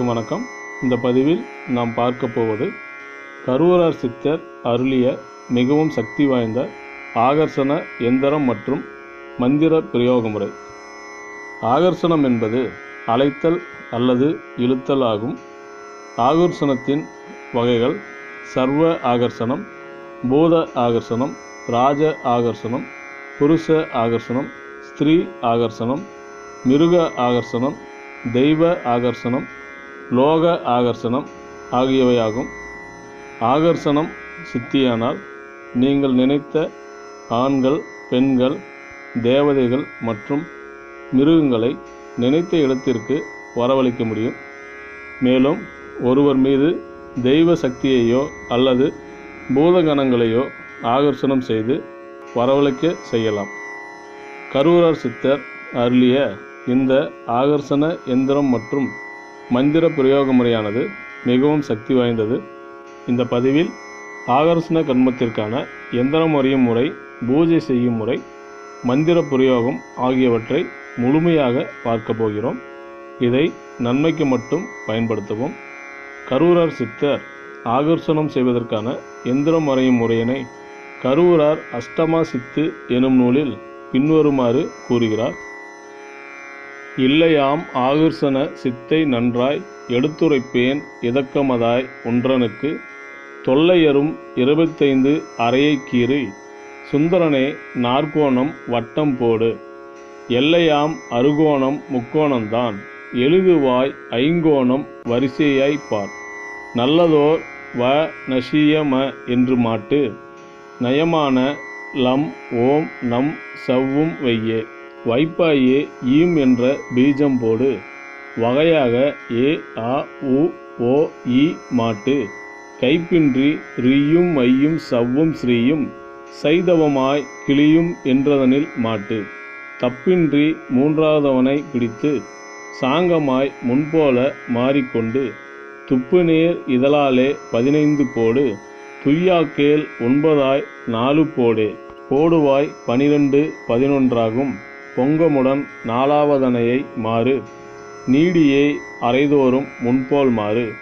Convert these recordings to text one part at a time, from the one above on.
அனைவருக்கும் வணக்கம். இந்த பதிவில் நாம் பார்க்க போவது கருவூரார் சித்தர் அருளிய மிகவும் சக்தி வாய்ந்த ஆகர்ஷண எந்திரம் மற்றும் மந்திர பிரயோக முறை. ஆகர்ஷணம் என்பது அழைத்தல் அல்லது இழுத்தல் ஆகும். ஆகர்ஷணத்தின் வகைகள் சர்வ ஆகர்ஷணம் பூத ஆகர்ஷணம் ராஜ ஆகர்ஷணம் புருஷ ஆகர்ஷணம் ஸ்திரீ ஆகர்ஷணம் மிருக ஆகர்ஷணம் தெய்வ ஆகர்ஷணம் லோக ஆகர்ஷணம் ஆகியவையாகும். ஆகர்ஷணம் சித்தியானால் நீங்கள் நினைத்த ஆண்கள் பெண்கள் தேவதைகள் மற்றும் மிருகங்களை நினைத்த இடத்திற்கு வரவழைக்க முடியும். மேலும் ஒருவர் மீது தெய்வ சக்தியையோ அல்லது பூதகணங்களையோ ஆகர்ஷணம் செய்து வரவழைக்க செய்யலாம். கரூரார் சித்தர் அருளிய இந்த ஆகர்ஷண எந்திரம் மற்றும் மந்திர பிரயோக முறையானது மிகவும் சக்தி வாய்ந்தது. இந்த பதிவில் ஆகர்ஷண கர்மத்திற்கான எந்திரம் அறியும் முறை பூஜை செய்யும் முறை மந்திர பிரயோகம் ஆகியவற்றை முழுமையாக பார்க்க போகிறோம். இதை நன்மைக்கு மட்டும் பயன்படுத்தவும். கரூரார் சித்தர் ஆகர்ஷணம் செய்வதற்கான எந்திரம் வரையும் முறையினை கரூரார் அஷ்டமா சித்து எனும் நூலில் பின்வருமாறு கூறுகிறார். இல்லையாம் ஆகர்ஷண சித்தை நன்றாய் எடுத்துரைப்பேன் இதக்கமதாய் ஒன்றனுக்கு தொல்லையரும் இருபத்தைந்து அறையை கீறி சுந்தரனே நாற்கோணம் வட்டம் போடு. எல்லையாம் அறுகோணம் முக்கோணம்தான் எழுதுவாய் ஐங்கோணம் வரிசையாய் பார். நல்லதோர் வ நஷியம என்று மாட்டு நயமான லம் ஓம் நம் சவ்வும் வையே வைப்பாயே ஈம் என்ற பீஜம் போடு. வகையாக ஏ ஆ உ ஓ இ மாட்டு. கைப்பின்றி ரியும் மையும் சவ்வும் ஸ்ரீயும் சைதவமாய் கிளியும் என்றதனில் மாட்டு. தப்பின்றி மூன்றாவதவனை பிடித்து சாங்கமாய் முன்போல மாறிக்கொண்டு. துப்பு நீர் இதழாலே பதினைந்து போடு. துய்யாக்கேல் ஒன்பதாய் நாலு போடே. போடுவாய் பனிரெண்டு பதினொன்றாகும். பொங்கமுடன் நாலாவதனையை மாறு. நீடியே அரைதோறும் முன்போல் மாறு.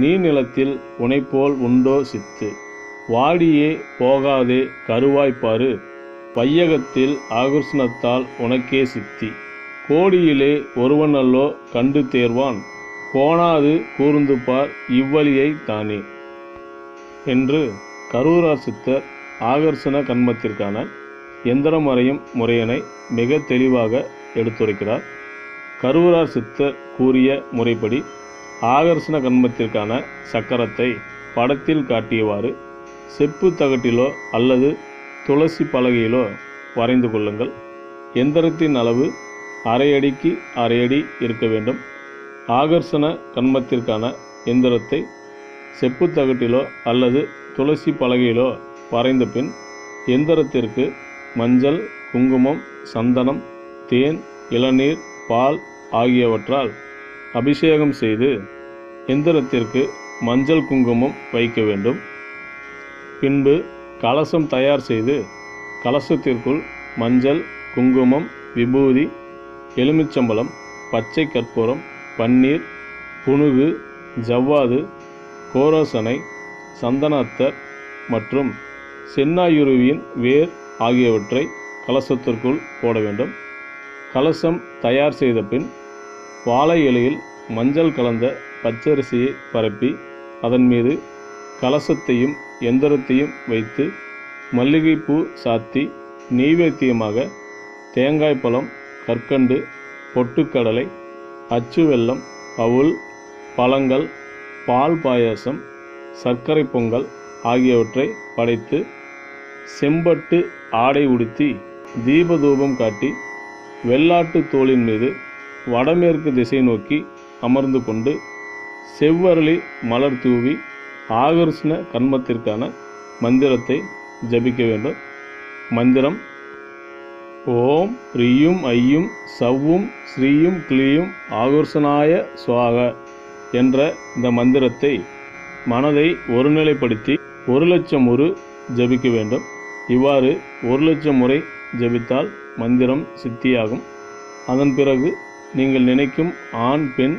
நீர்நிலத்தில் உனைப்போல் உண்டோ சித்து. வாடியே போகாதே கருவாய்ப்பாறு பையகத்தில் ஆகர்ஷணத்தால் உனக்கே சித்தி. கோடியிலே ஒருவனல்லோ கண்டு தேர்வான். கோணாது கூர்ந்து பார் இவ்வழியை தானே. என்று கரூரார் சித்தர் ஆகர்ஷண கண்மத்திற்கான எந்திரம் வரையும் முறையினை மிக தெளிவாக எடுத்துரைக்கிறார். கருவூரார் சித்தர் கூறிய முறைப்படி ஆகர்ஷண கண்மத்திற்கான சக்கரத்தை படத்தில் காட்டியவாறு செப்பு தகட்டிலோ அல்லது துளசி பலகையிலோ வரைந்து கொள்ளுங்கள். எந்திரத்தின் அளவு அரை அடிக்கு அரை அடி இருக்க வேண்டும். ஆகர்ஷண கண்மத்திற்கான எந்திரத்தை செப்பு தகட்டிலோ அல்லது துளசி பலகையிலோ வரைந்த பின் எந்திரத்திற்கு மஞ்சள் குங்குமம் சந்தனம் தேன் இளநீர் பால் ஆகியவற்றால் அபிஷேகம் செய்து எந்திரத்திற்கு மஞ்சள் குங்குமம் வைக்க வேண்டும். பின்பு கலசம் தயார் செய்து கலசத்திற்குள் மஞ்சள் குங்குமம் விபூதி எலுமிச்சம்பழம் பச்சை கற்பூரம் பன்னீர் புனுகு ஜவ்வாது கோரோசனை சந்தனத்தர் மற்றும் சென்னாயுருவியின் வேர் ஆகியவற்றை கலசத்திற்குள் போட வேண்டும். கலசம் தயார் செய்த பின் வாழை இலையில் மஞ்சள் கலந்த பச்சரிசியை பரப்பி அதன் மீது கலசத்தையும் எந்திரத்தையும் வைத்து மல்லிகைப்பூ சாத்தி நெய்வேத்தியமாக தேங்காய் பழம் கற்கண்டு பொட்டுக்கடலை அச்சு வெல்லம் அவுள் பழங்கள் பால் பாயாசம் சர்க்கரை பொங்கல் ஆகியவற்றை படைத்து செம்பட்டு ஆடை உடுத்தி தீபதூபம் காட்டி வெள்ளாட்டு தோளின் மீது வடமேற்கு திசை நோக்கி அமர்ந்து கொண்டு செவ்வரளி மலர் தூவி ஆகர்ஷண கர்மத்திற்கான மந்திரத்தை ஜபிக்க வேண்டும். மந்திரம் ஓம் ரியும் ஐயும் சவ்வும் ஸ்ரீயும் கிளியும் ஆகர்ஷனாய சுவாக என்ற இந்த மந்திரத்தை மனதை ஒருநிலைப்படுத்தி ஒரு லட்சம் ஒரு ஜபிக்க வேண்டும். இவ்வாறு ஒரு லட்சம் முறை ஜபித்தால் மந்திரம் சித்தியாகும். அதன் பிறகு நீங்கள் நினைக்கும் ஆண் பெண்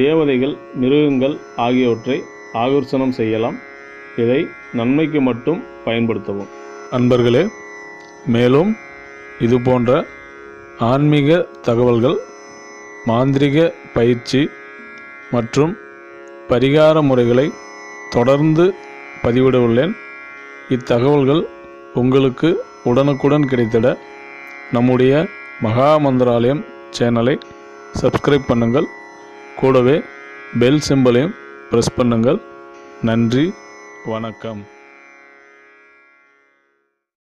தேவதைகள் மிருகங்கள் ஆகியவற்றை ஆகர்ஷணம் செய்யலாம். இதை நன்மைக்கு மட்டும் பயன்படுத்தவும். அன்பர்களே மேலும் இது போன்ற ஆன்மீக தகவல்கள் மாந்திரிக பயிற்சி மற்றும் பரிகார முறைகளை தொடர்ந்து பதிவிட உள்ளேன். இத்தகவல்கள் உங்களுக்கு உடனுக்குடன் கிடைத்திட நம்முடைய மகா மந்திராலயம் சேனலை சப்ஸ்கிரைப் பண்ணுங்கள். கூடவே பெல் சிம்பலையும் ப்ரெஸ் பண்ணுங்கள். நன்றி வணக்கம்.